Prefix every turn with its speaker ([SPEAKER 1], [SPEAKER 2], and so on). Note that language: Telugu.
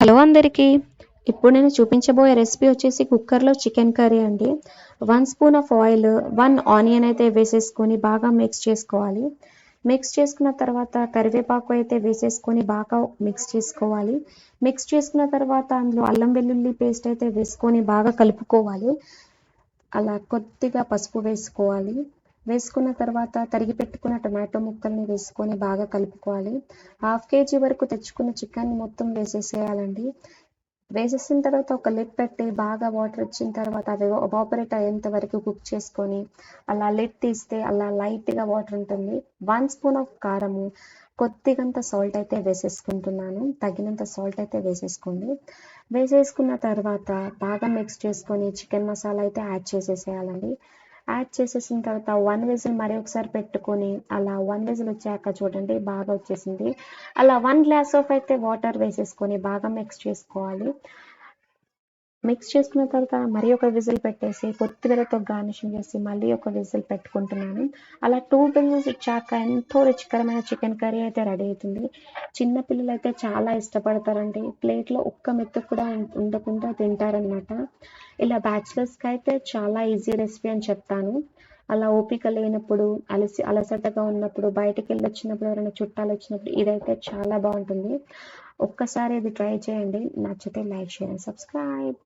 [SPEAKER 1] హలో అందరికీ. ఇప్పుడు నేను చూపించబోయే రెసిపీ వచ్చేసి కుక్కర్లో చికెన్ కర్రీ అండి. One spoon of oil one onion అయితే వేసేసుకొని బాగా మిక్స్ చేసుకోవాలి. మిక్స్ చేసుకున్న తర్వాత కరివేపాకు అయితే వేసేసుకొని బాగా మిక్స్ చేసుకోవాలి. మిక్స్ చేసుకున్న తర్వాత అందులో అల్లం వెల్లుల్లి పేస్ట్ అయితే వేసుకొని బాగా కలుపుకోవాలి. అలా కొద్దిగా పసుపు వేసుకోవాలి. వేసుకున్న తర్వాత తరిగి పెట్టుకున్న టొమాటో ముక్కల్ని వేసుకొని బాగా కలుపుకోవాలి. హాఫ్ కేజీ వరకు తెచ్చుకున్న చికెన్ మొత్తం వేసేసేయాలండి. వేసేసిన తర్వాత ఒక లిడ్ పెట్టి బాగా వాటర్ వచ్చిన తర్వాత అవి ఎవాపరేట్ అయ్యేంత వరకు కుక్ చేసుకొని అలా లిడ్ తీస్తే అలా లైట్గా వాటర్ ఉంటుంది. వన్ స్పూన్ ఆఫ్ కారము కొద్దిగంత సాల్ట్ అయితే వేసేసుకుంటున్నాను. తగినంత సాల్ట్ అయితే వేసేసుకోండి. వేసేసుకున్న తర్వాత బాగా మిక్స్ చేసుకొని చికెన్ మసాలా అయితే యాడ్ చేసేసేయాలండి. యాడ్ చేసేసిన తర్వాత వన్ విజిల్ మరి ఒకసారి పెట్టుకొని అలా వన్ విజిల్ వచ్చాక చూడండి బాగా వచ్చేసింది. అలా వన్ గ్లాస్ ఆఫ్ అయితే వాటర్ వేసేసుకొని బాగా మిక్స్ చేసుకోవాలి. మిక్స్ చేసుకున్న తర్వాత మరీ ఒక విజిల్ పెట్టేసి కొత్తిమీరతో గార్నిషింగ్ చేసి మళ్ళీ ఒక విజిల్ పెట్టుకుంటున్నాను. అలా టూ విజిల్స్ ఇచ్చాక ఎంతో రుచికరమైన చికెన్ కర్రీ అయితే రెడీ అవుతుంది. చిన్న పిల్లలు అయితే చాలా ఇష్టపడతారండి. ప్లేట్లో ఒక్క మెత్తు కూడా ఉండకుండా తింటారనమాట ఇలా బ్యాచిలర్స్కి అయితే చాలా ఈజీ రెసిపీ అని చెప్తాను. అలా ఓపిక లేనప్పుడు అలసి అలసటగా ఉన్నప్పుడు బయటికి వెళ్ళొచ్చినప్పుడు ఎవరైనా చుట్టాలు వచ్చినప్పుడు ఇదైతే చాలా బాగుంటుంది. ఒక్కసారి ఇది ట్రై చేయండి. నచ్చితే లైక్ చేయండి సబ్స్క్రైబ్.